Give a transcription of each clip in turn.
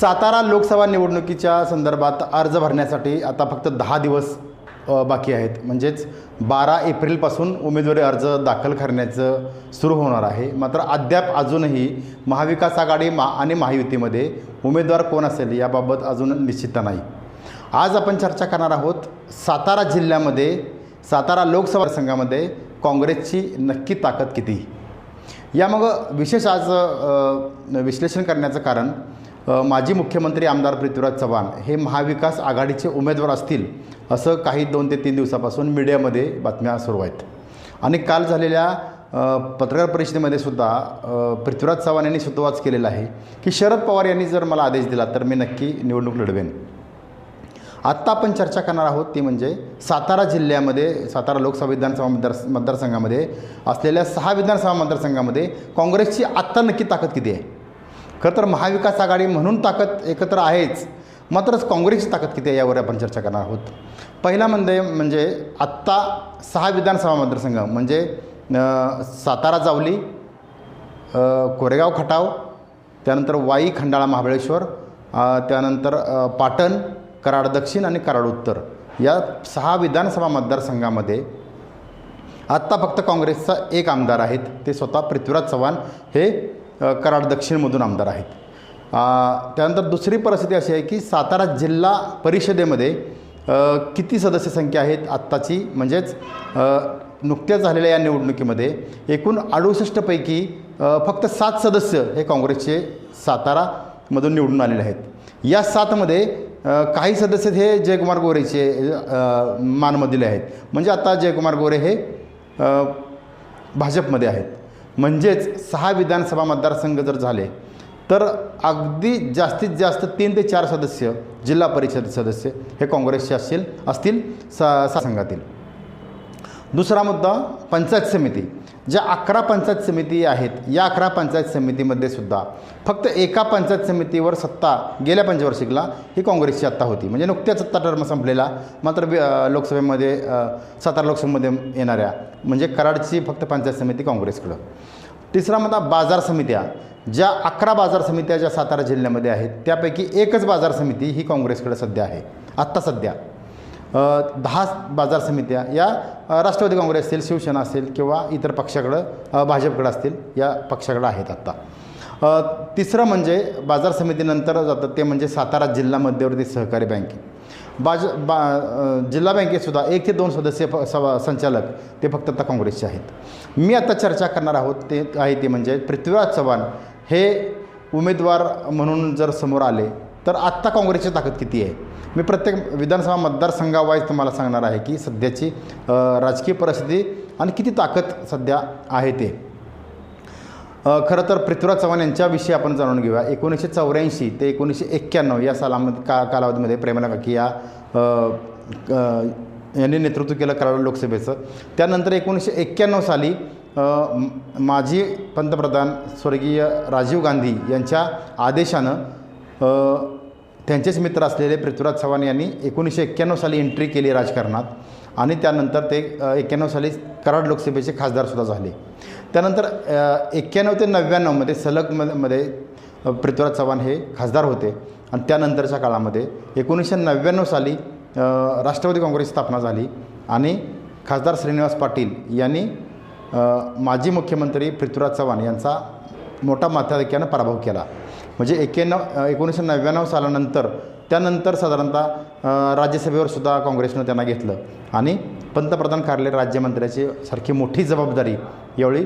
सातारा लोकसभा निवडणुकीच्या संदर्भात अर्ज भरण्यासाठी आता फक्त दहा दिवस बाकी आहेत. म्हणजेच बारा एप्रिलपासून उमेदवारी अर्ज दाखल करण्याचं सुरू होणार आहे. मात्र अद्याप अजूनही महाविकास आघाडी मा आणि महायुतीमध्ये उमेदवार कोण असेल याबाबत अजून निश्चितता नाही. आज आपण चर्चा करणार आहोत सातारा जिल्ह्यामध्ये सातारा लोकसभा संघामध्ये काँग्रेसची नक्की ताकद किती? यामागं विशेष आज विश्लेषण करण्याचं कारण माजी मुख्यमंत्री आमदार पृथ्वीराज चव्हाण हे महाविकास आघाडीचे उमेदवार असतील असं काही दोन ते तीन दिवसापासून मीडियामध्ये बातम्या सुरू आहेत. आणि काल झालेल्या पत्रकार परिषदेमध्ये सुद्धा पृथ्वीराज चव्हाण यांनी सुतोवाच केलेला आहे की शरद पवार यांनी जर मला आदेश दिला तर मी नक्की निवडणूक लढवेन. आत्ता आपण चर्चा करणार आहोत ती म्हणजे सातारा जिल्ह्यामध्ये सातारा लोकसभा विधानसभा मतदार मतदारसंघामध्ये असलेल्या सहा विधानसभा मतदारसंघामध्ये काँग्रेसची आत्ता नक्की ताकद किती आहे? खरं तर महाविकास आघाडी म्हणून ताकद एकत्र आहेच. मात्रच काँग्रेसची ताकद किती आहे यावर आपण चर्चा करणार आहोत. पहिला म्हणजे म्हणजे आत्ता सहा विधानसभा मतदारसंघ म्हणजे सातारा जावली कोरेगाव खटाव त्यानंतर वाई खंडाळा महाबळेश्वर त्यानंतर पाटण कराड दक्षिण आणि कराड उत्तर या सहा विधानसभा मतदारसंघामध्ये आत्ता फक्त काँग्रेसचा एक आमदार आहेत. ते स्वतः पृथ्वीराज चव्हाण हे कराड दक्षिणमधून आमदार आहेत. त्यानंतर दुसरी परिस्थिती अशी आहे की सातारा जिल्हा परिषदेमध्ये किती सदस्य संख्या आहेत आत्ताची? म्हणजेच नुकत्याच झालेल्या या निवडणुकीमध्ये एकूण अडुसष्टपैकी फक्त सात सदस्य हे काँग्रेसचे सातारामधून निवडून आलेले आहेत. या सातमध्ये काही सदस्य हे जयकुमार गोरेचे मानमधील आहेत. म्हणजे आता जयकुमार गोरे हे भाजपमध्ये आहेत. म्हणजेच सहा विधानसभा मतदारसंघ जर झाले तर अगदी जास्तीत जास्त तीन ते चार सदस्य जिल्हा परिषद सदस्य हे काँग्रेसचे असतील असतील सा संघातील. दुसरा मुद्दा पंचायत समिती. ज्या अकरा पंचायत समिती आहेत या अकरा पंचायत समितीमध्ये सुद्धा फक्त एका पंचायत समितीवर सत्ता गेल्या पंचवार्षिकला ही काँग्रेसची आत्ता होती. म्हणजे नुकत्याच सत्ता टर्म संपलेला मात्र लोकसभेमध्ये सातारा लोकसभेमध्ये येणाऱ्या म्हणजे कराडची फक्त पंचायत समिती काँग्रेसकडं. तिसरा मुद्दा बाजार समित्या. ज्या अकरा बाजार समित्या ज्या सातारा जिल्ह्यामध्ये आहेत त्यापैकी एकच बाजार समिती ही काँग्रेसकडे सध्या आहे. आत्ता सध्या. दहा बाजार समित्या या राष्ट्रवादी काँग्रेस असेल शिवसेना असेल किंवा इतर पक्षाकडं भाजपकडं असतील या पक्षाकडं आहेत आत्ता. तिसरं म्हणजे बाजार समितीनंतर जातं ते म्हणजे सातारा जिल्हा मध्यवर्ती सहकारी बँके. बाज बा जिल्हा बँकेतसुद्धा एक ते दोन सदस्य प- संचालक ते फक्त आता काँग्रेसचे आहेत. मी आता चर्चा करणार आहोत ते आहे ते म्हणजे पृथ्वीराज चव्हाण हे उमेदवार म्हणून जर समोर आले तर आत्ता काँग्रेसची ताकद किती आहे? मी प्रत्येक विधानसभा मतदारसंघावाईज तुम्हाला सांगणार आहे की सध्याची राजकीय परिस्थिती आणि किती ताकद सध्या आहे ते. खरं तर पृथ्वीराज चव्हाण यांच्याविषयी आपण जाणून घेऊया. एकोणीसशे चौऱ्याऐंशी ते एकोणीसशे एक्क्याण्णव या सालामध्ये का कालावधीमध्ये प्रेमला काकी या यांनी नेतृत्व केलं कराड लोकसभेचं. त्यानंतर एकोणीसशे एक्क्याण्णव साली माजी पंतप्रधान स्वर्गीय राजीव गांधी यांच्या आदेशानं त्यांचेच मित्र असलेले पृथ्वीराज चव्हाण यांनी एकोणीसशे एक्क्याण्णव साली एंट्री केली राजकारणात आणि त्यानंतर ते एक्क्याण्णव साली कराड लोकसभेचे खासदारसुद्धा झाले. त्यानंतर एक्क्याण्णव ते नव्याण्णवमध्ये सलग म- मध्ये पृथ्वीराज चव्हाण हे खासदार होते आणि त्यानंतरच्या काळामध्ये एकोणीसशे नव्याण्णव साली राष्ट्रवादी काँग्रेस स्थापना झाली आणि खासदार श्रीनिवास पाटील यांनी माजी मुख्यमंत्री पृथ्वीराज चव्हाण यांचा मोठा मताधिक्यानं पराभव केला. म्हणजे एक्क्याण्णव एकोणीसशे नव्याण्णव सालानंतर त्यानंतर साधारणतः राज्यसभेवरसुद्धा राज्यसभेवर सुद्धा काँग्रेसनं त्यांना घेतलं. आणि पंतप्रधान कार्यालय राज्यमंत्र्याची सारखी मोठी जबाबदारी यावेळी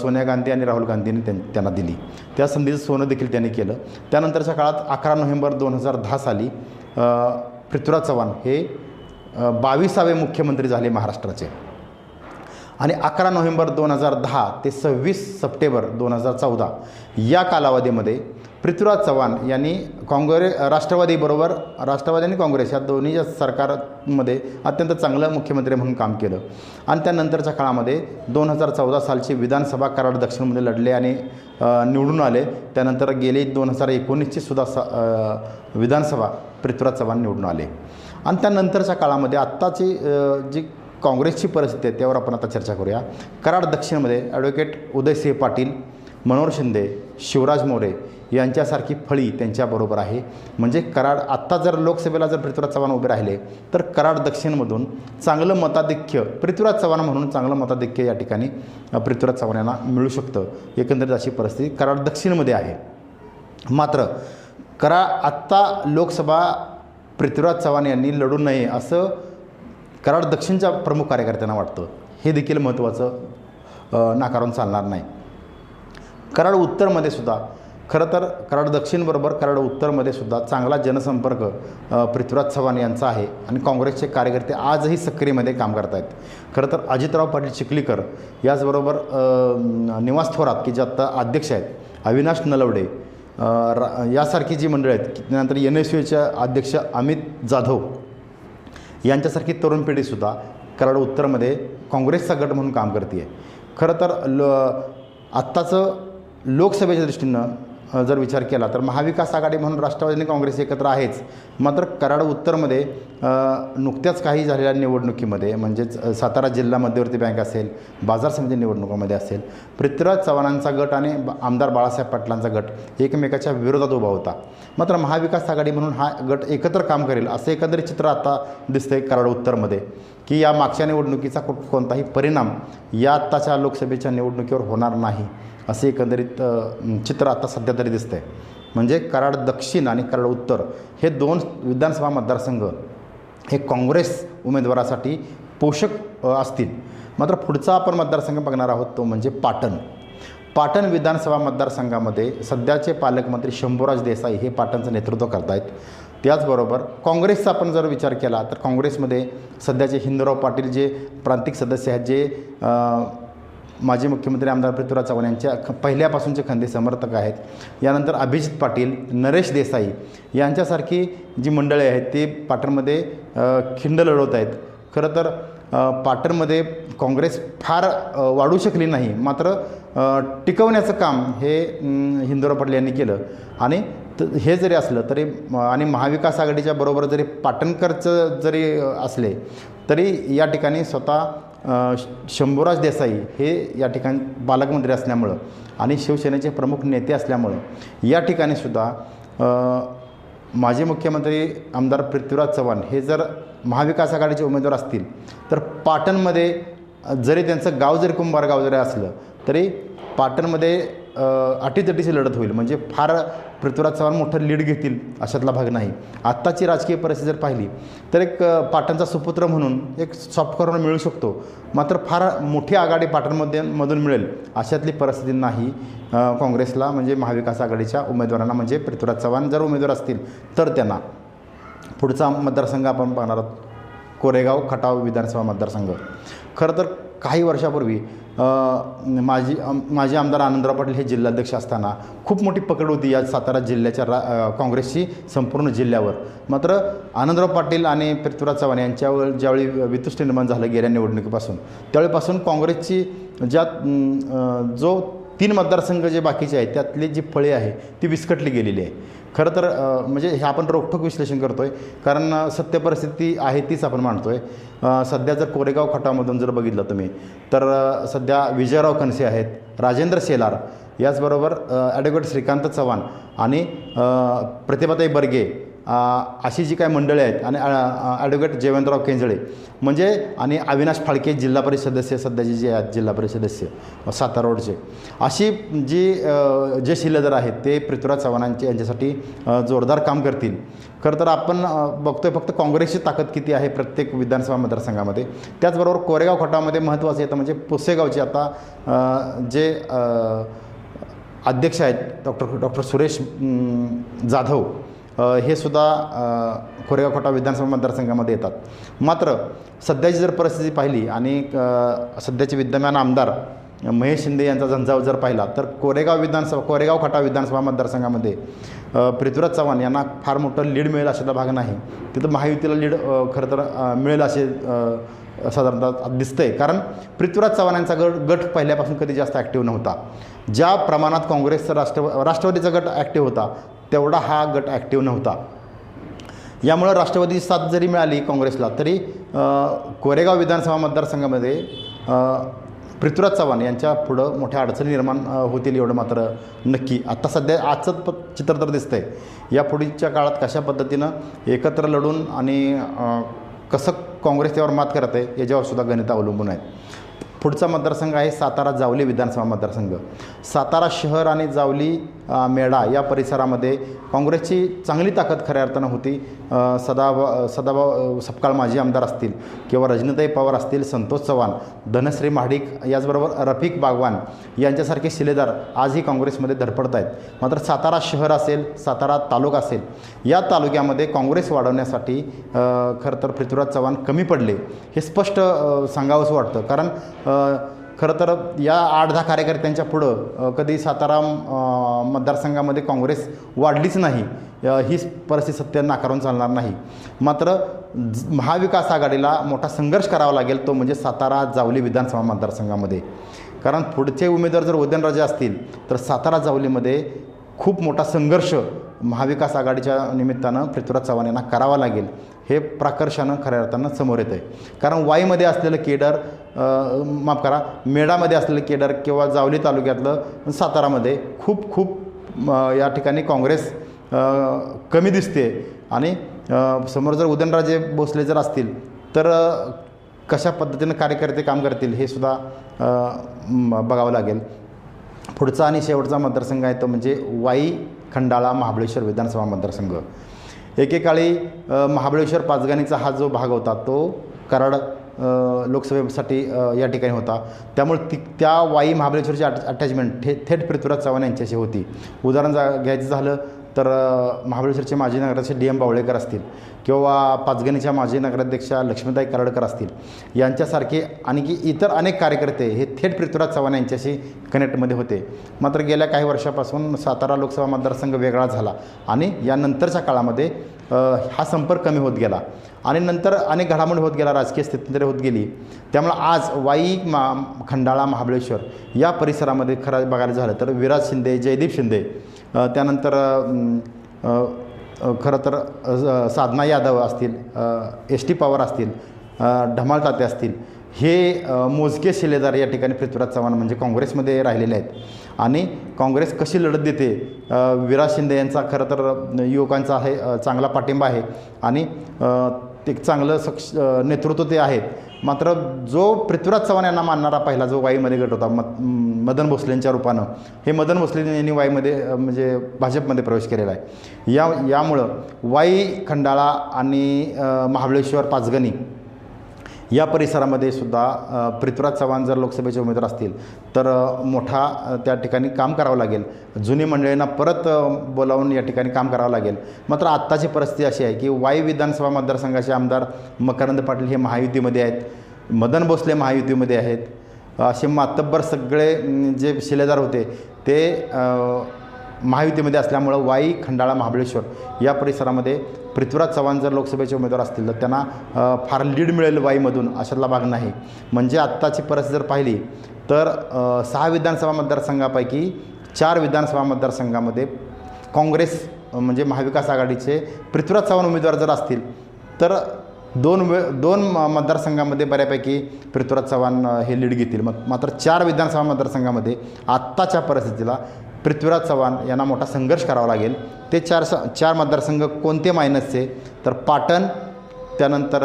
सोनिया गांधी आणि राहुल गांधींनी त्यां त्यांना दिली. त्या संधीचं सोनं देखील त्यांनी केलं. त्यानंतरच्या काळात अकरा नोव्हेंबर दोन हजार दहा साली पृथ्वीराज चव्हाण हे बावीसावे मुख्यमंत्री झाले महाराष्ट्राचे. आणि अकरा नोव्हेंबर दोन हजार दहा ते सव्वीस सप्टेंबर दोन हजार चौदा या कालावधीमध्ये पृथ्वीराज चव्हाण यांनी काँग्रे राष्ट्रवादीबरोबर राष्ट्रवादी आणि काँग्रेस या दोन्हीच्या सरकारमध्ये अत्यंत चांगलं मुख्यमंत्री म्हणून काम केलं. आणि त्यानंतरच्या काळामध्ये दोन हजार चौदा सालची विधानसभा कराड दक्षिणमध्ये लढले आणि निवडून आले. त्यानंतर गेले दोन हजार एकोणीसची सुद्धा स विधानसभा पृथ्वीराज चव्हाण निवडून आले. आणि त्यानंतरच्या काळामध्ये आत्ताची जी काँग्रेसची परिस्थिती आहे त्यावर आपण आता चर्चा करूया. कराड दक्षिणमध्ये ॲडव्होकेट उदयसिंह पाटील मनोहर शिंदे शिवराज मोरे यांच्यासारखी फळी त्यांच्याबरोबर आहे. म्हणजे कराड आत्ता जर लोकसभेला जर पृथ्वीराज चव्हाण उभे राहिले तर कराड दक्षिणमधून चांगलं मताधिक्य पृथ्वीराज चव्हाण म्हणून चांगलं मताधिक्य या ठिकाणी पृथ्वीराज चव्हाण यांना मिळू शकतं. एकंदरीत अशी परिस्थिती कराड दक्षिणमध्ये आहे. मात्र करा आत्ता लोकसभा पृथ्वीराज चव्हाण यांनी लढू नये असं कराड दक्षिणच्या प्रमुख कार्यकर्त्यांना वाटतं. हे देखील महत्त्वाचं नाकारून चालणार नाही. कराड उत्तरमध्ये सुद्धा खरं तर कराड दक्षिणबरोबर कराड उत्तरमध्ये सुद्धा चांगला जनसंपर्क पृथ्वीराज चव्हाण यांचा आहे आणि काँग्रेसचे कार्यकर्ते आजही सक्रियमध्ये काम करत आहेत खरं तर अजितराव पाटील चिखलीकर याचबरोबर निवास थोरात की जे आत्ता अध्यक्ष आहेत अविनाश नलवडे रा यासारखी जी मंडळी आहेत त्यानंतर एन एस यूच्या अध्यक्ष अमित जाधव यांच्यासारखी तरुण पिढीसुद्धा कराड उत्तरमध्ये काँग्रेसचा गट म्हणून काम करते आहे खरं तर ल आत्ताचं लोकसभेच्या दृष्टीनं जर विचार केला तर महाविकास आघाडी म्हणून राष्ट्रवादी आणि काँग्रेस एकत्र आहेच. मात्र कराड उत्तरमध्ये नुकत्याच काही झालेल्या निवडणुकीमध्ये म्हणजेच सातारा जिल्हा मध्यवर्ती बँक असेल बाजार समिती निवडणुकामध्ये असेल पृथ्वीराज चव्हाणांचा गट आणि आमदार बाळासाहेब पाटलांचा गट एकमेकाच्या विरोधात उभा होता. मात्र महाविकास आघाडी म्हणून हा गट एकत्र काम करेल असं एकंदरीत चित्र आता दिसतंय कराड उत्तरमध्ये की या मागच्या निवडणुकीचा कोणताही परिणाम या आत्ताच्या लोकसभेच्या निवडणुकीवर होणार नाही. असे एकंदरीत चित्र आता सध्या तरी दिसतंय. म्हणजे कराड दक्षिण आणि कराड उत्तर हे दोन विधानसभा मतदारसंघ हे काँग्रेस उमेदवारासाठी पोषक असतील. मात्र पुढचा आपण मतदारसंघ बघणार आहोत तो म्हणजे पाटण. पाटण विधानसभा मतदारसंघामध्ये सध्याचे पालकमंत्री शंभूराज देसाई हे पाटणचं नेतृत्व करत आहेत त्याचबरोबर काँग्रेसचा आपण जर विचार केला तर काँग्रेसमध्ये सध्याचे हिंदूराव पाटील जे प्रांतिक सदस्य आहेत जे माजी मुख्यमंत्री आमदार पृथ्वीराज चव्हाण यांच्या ख पहिल्यापासूनचे खंदे समर्थक आहेत. यानंतर अभिजित पाटील नरेश देसाई यांच्यासारखी जी मंडळी आहेत ते पाटणमध्ये खिंड लढवत आहेत. खरं तर पाटणमध्ये काँग्रेस फार वाढू शकली नाही. मात्र टिकवण्याचं काम हे अं, पाटील यांनी केलं. आणि त हे जरी असलं तरी आणि महाविकास आघाडीच्या बरोबर जरी पाटणकरचं जरी असले तरी या ठिकाणी स्वतः शंभूराज देसाई हे या ठिकाणी पालकमंत्री असल्यामुळं आणि शिवसेनेचे प्रमुख नेते असल्यामुळं या ठिकाणी सुद्धा माजी मुख्यमंत्री आमदार पृथ्वीराज चव्हाण हे जर महाविकास आघाडीचे उमेदवार असतील तर पाटणमध्ये जरी त्यांचं गाव जरी कुंभार गाव जरी असलं तरी पाटणमध्ये अटीतटीची लढत होईल. म्हणजे फार पृथ्वीराज चव्हाण मोठं लीड घेतील अशातला भाग नाही. आत्ताची राजकीय परिस्थिती जर पाहिली तर एक पाटणचा सुपुत्र म्हणून एक सॉफ्ट कॉर्नर मिळू शकतो. मात्र फार मोठी आघाडी पाटणमध्ये मधून मिळेल अशातली परिस्थिती नाही. काँग्रेसला म्हणजे महाविकास आघाडीच्या उमेदवारांना म्हणजे पृथ्वीराज चव्हाण जर उमेदवार असतील तर त्यांना. पुढचा मतदारसंघ आपण पाहणार आहोत. कोरेगाव खटाव विधानसभा मतदारसंघ. खरं तर काही वर्षापूर्वी माजी माजी आमदार आनंदराव पाटील हे जिल्हाध्यक्ष असताना खूप मोठी पकड होती या सातारा जिल्ह्याच्या रा काँग्रेसची संपूर्ण जिल्ह्यावर. मात्र आनंदराव पाटील आणि पृथ्वीराज चव्हाण यांच्यावर ज्यावेळी वितुष्ट निर्माण झालं गेल्या निवडणुकीपासून त्यावेळीपासून काँग्रेसची ज्यात जो तीन मतदारसंघ जे बाकीचे आहेत त्यातली जी फळे आहे ती विस्कटली गेलेली आहे. खरं तर म्हणजे हे आपण रोखठोक विश्लेषण करतो आहे कारण सत्य परिस्थिती आहे तीच आपण मांडतो आहे सध्या जर कोरेगाव खटामधून जर बघितलं तुम्ही तर सध्या विजयराव खनसे आहेत राजेंद्र शेलार याचबरोबर ॲडव्होकेट श्रीकांत चव्हाण आणि प्रतिभाताई बर्गे अशी जी काही मंडळी आहेत आणि ॲडव्होकेट जयवंतराव केंजळे म्हणजे आणि अविनाश फाळके जिल्हा परिषद सदस्य सध्याचे जे आहेत जिल्हा परिषद सदस्य सातारा रोडचे. अशी जी जे शिलेदार आहेत ते पृथ्वीराज चव्हाणांचे यांच्यासाठी जोरदार काम करतील. खरं तर आपण बघतोय फक्त काँग्रेसची ताकद किती आहे प्रत्येक विधानसभा मतदारसंघामध्ये. त्याचबरोबर कोरेगाव खटामध्ये महत्त्वाचं येतं म्हणजे पुसेगावचे आता जे अध्यक्ष आहेत डॉक्टर डॉक्टर सुरेश जाधव हे सुद्धा कोरेगाव खोटा विधानसभा मतदारसंघामध्ये येतात. मात्र सध्याची जर परिस्थिती पाहिली आणि सध्याचे विद्यमान आमदार महेश शिंदे यांचा झंझाव जर पाहिला तर कोरेगाव विधानसभा कोरेगाव खटा विधानसभा मतदारसंघामध्ये पृथ्वीराज चव्हाण यांना फार मोठं लीड मिळेल अशाचा भाग नाही. तिथं महायुतीला लीड खरं तर मिळेल असे साधारणतः दिसतंय. कारण पृथ्वीराज चव्हाण यांचा गट गट पहिल्यापासून कधी जास्त ॲक्टिव्ह नव्हता. ज्या प्रमाणात काँग्रेसचा राष्ट्र राष्ट्रवादीचा गट ॲक्टिव्ह होता तेवढा हा गट ॲक्टिव्ह नव्हता. यामुळं राष्ट्रवादी साथ जरी मिळाली काँग्रेसला तरी कोरेगाव विधानसभा मतदारसंघामध्ये पृथ्वीराज चव्हाण यांच्या पुढं मोठ्या अडचणी निर्माण होतील एवढं मात्र नक्की. आत्ता सध्या आजचं प चित्र तर दिसतंय. या पुढच्या काळात कशा पद्धतीनं एकत्र लढून आणि कसं काँग्रेस त्यावर मात करत आहे याच्यावर सुद्धा गणित अवलंबून आहेत. पुढचा मतदारसंघ आहे सातारा जावली विधानसभा मतदारसंघ. सातारा शहर आणि जावली मेढा या परिसरामध्ये काँग्रेसची चांगली ताकद खऱ्या अर्थानं होती. अ, सदा सदाभाऊ सपकाळ माजी आमदार असतील किंवा रजनीताई पवार असतील संतोष चव्हाण धनश्री महाडिक याचबरोबर रफिक बागवान यांच्यासारखे शिलेदार आजही काँग्रेसमध्ये धडपडत आहेत. मात्र सातारा शहर असेल सातारा तालुका असेल या तालुक्यामध्ये काँग्रेस वाढवण्यासाठी खरं तर पृथ्वीराज चव्हाण कमी पडले हे स्पष्ट सांगावंसं वाटतं. कारण खरं तर या आठ दहा कार्यकर्त्यांच्या पुढं कधी सातारा मतदारसंघामध्ये काँग्रेस वाढलीच नाही ही परिस्थिती सत्य नाकारून चालणार नाही. मात्र महाविकास आघाडीला मोठा संघर्ष करावा लागेल तो म्हणजे सातारा जावली विधानसभा मतदारसंघामध्ये. कारण पुढचे उमेदवार जर उदयनराजे असतील तर सातारा जावलीमध्ये खूप मोठा संघर्ष महाविकास आघाडीच्या निमित्तानं पृथ्वीराज चव्हाण यांना करावा लागेल हे प्राकर्षानं खऱ्या अर्थानं समोर येतं आहे कारण वाईमध्ये असलेलं केडर माफ करा मेढामध्ये असलेलं केडर किंवा जावली तालुक्यातलं सातारामध्ये खूप खूप या ठिकाणी काँग्रेस कमी दिसते. आणि समोर जर उदयनराजे भोसले जर असतील तर कशा पद्धतीनं कार्यकर्ते काम करतील हे सुद्धा बघावं लागेल. पुढचा आणि शेवटचा मतदारसंघ आहे तो म्हणजे वाई खंडाळा महाबळेश्वर विधानसभा मतदारसंघ. एकेकाळी महाबळेश्वर पाचगणीचा हा जो भाग होता तो कराड लोकसभेसाठी या ठिकाणी होता. त्यामुळे ती त्या वाई महाबळेश्वरची अटॅचमेंट थे थेट पृथ्वीराज चव्हाण यांच्याशी होती. उदाहरण जा घ्यायचं झालं तर महाबळेश्वरचे माजी नगराध्यक्ष डी एम बावळेकर असतील किंवा पाचगणीच्या माजी नगराध्यक्षा लक्ष्मीताई कराडकर असतील यांच्यासारखे आणखी इतर अनेक कार्यकर्ते हे थेट पृथ्वीराज चव्हाण यांच्याशी कनेक्टमध्ये होते. मात्र गेल्या काही वर्षापासून सातारा लोकसभा मतदारसंघ वेगळा झाला आणि यानंतरच्या काळामध्ये हा संपर्क कमी होत गेला आणि नंतर अनेक घडामोडी होत गेला राजकीय स्थित्यंतरे होत गेली. त्यामुळं आज वाई मा खंडाळा महाबळेश्वर या परिसरामध्ये खरं बघायला झालं तर विराज शिंदे जयदीप शिंदे त्यानंतर खरं तर साधना यादव असतील एस टी पवार असतील ढमाल ताते असतील हे मोजके शिलेदार या ठिकाणी पृथ्वीराज चव्हाण म्हणजे काँग्रेसमध्ये राहिलेले आहेत. आणि काँग्रेस कशी लढत देते? विराज शिंदे यांचा खरं तर युवकांचा आहे चांगला पाठिंबा आहे. आणि ते चांगलं सक्ष नेतृत्व ते आहेत. मात्र जो पृथ्वीराज चव्हाण यांना मानणारा पहिला जो वाईमध्ये गट होता म मदन भोसलेंच्या रूपानं हे मदन भोसले यांनी वाईमध्ये म्हणजे भाजपमध्ये प्रवेश केलेला आहे. या यामुळं वाई खंडाळा आणि महाबळेश्वर पाचगणी या परिसरामध्ये सुद्धा पृथ्वीराज चव्हाण जर लोकसभेचे उमेदवार असतील तर मोठा त्या ठिकाणी काम करावं लागेल. जुनी मंडळींना परत बोलावून या ठिकाणी काम करावं लागेल. मात्र आत्ताची परिस्थिती अशी आहे की वाई विधानसभा मतदारसंघाचे आमदार मकरंद पाटील हे महायुतीमध्ये आहेत मदन भोसले महायुतीमध्ये आहेत. असे मातब्बर सगळे जे शिलेदार होते ते महायुतीमध्ये असल्यामुळं वाई खंडाळा महाबळेश्वर या परिसरामध्ये पृथ्वीराज चव्हाण जर लोकसभेचे उमेदवार असतील तर त्यांना फार लीड मिळेल वाईमधून अशातला भाग नाही. म्हणजे आत्ताची परिस्थिती जर पाहिली तर सहा विधानसभा मतदारसंघापैकी चार विधानसभा मतदारसंघामध्ये काँग्रेस म्हणजे महाविकास आघाडीचे पृथ्वीराज चव्हाण उमेदवार जर असतील तर दोन वे दोन म- मतदारसंघामध्ये बऱ्यापैकी पृथ्वीराज चव्हाण हे लीड घेतील. मग मात्र चार विधानसभा मतदारसंघामध्ये आत्ताच्या परिस्थितीला पृथ्वीराज चव्हाण यांना मोठा संघर्ष करावा लागेल. ते चार स चार मतदारसंघ कोणते मायनसचे तर पाटण त्यानंतर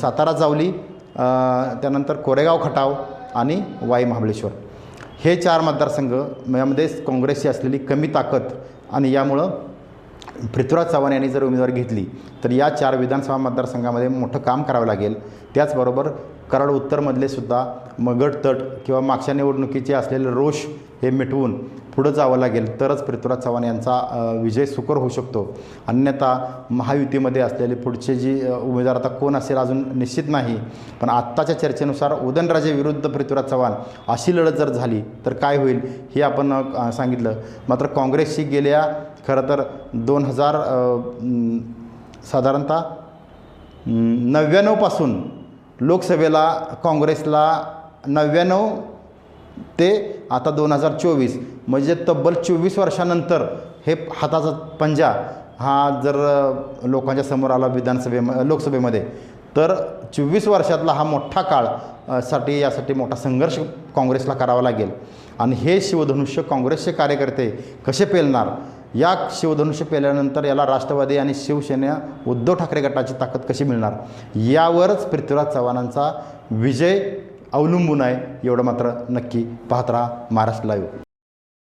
सातारा जावली त्यानंतर कोरेगाव खटाव आणि वाई महाबळेश्वर. हे चार मतदारसंघ यामध्ये काँग्रेसची असलेली कमी ताकद आणि यामुळं पृथ्वीराज चव्हाण यांनी जर उमेदवारी घेतली तर या चार विधानसभा मतदारसंघामध्ये मोठं काम करावं लागेल. त्याचबरोबर कराड उत्तरमधले सुद्धा मगट तट किंवा मागच्या निवडणुकीचे असलेले रोष हे मिटवून पुढं जावं लागेल तरच पृथ्वीराज चव्हाण यांचा विजय सुकर होऊ शकतो. अन्यथा महायुतीमध्ये असलेले पुढचे जी उमेदवार आता कोण असेल अजून निश्चित नाही. पण आत्ताच्या चर्चेनुसार उदयनराजे विरुद्ध पृथ्वीराज चव्हाण अशी लढत जर झाली तर काय होईल हे आपण सांगितलं. मात्र काँग्रेसशी गेल्या खरं तर दोन हजार साधारणतः नव्याण्णवपासून लोकसभेला काँग्रेसला नव्याण्णव ते आता दोन हजार चोवीस म्हणजे तब्बल चोवीस वर्षानंतर हे हाताचा पंजा हा जर लोकांच्या समोर आला विधानसभे लोकसभेमध्ये तर चोवीस वर्षातला हा मोठा काळसाठी यासाठी मोठा संघर्ष काँग्रेसला करावा लागेल. आणि हे शिवधनुष्य काँग्रेसचे कार्यकर्ते कसे पेलणार? या शिवधनुष्य पेल्यानंतर याला राष्ट्रवादी आणि शिवसेना उद्धव ठाकरे गटाची ताकद कशी मिळणार? यावरच पृथ्वीराज चव्हाणांचा विजय अवलंबून आहे. एवढं मात्र नक्की पाहत राहा महाराष्ट्र लाईव्ह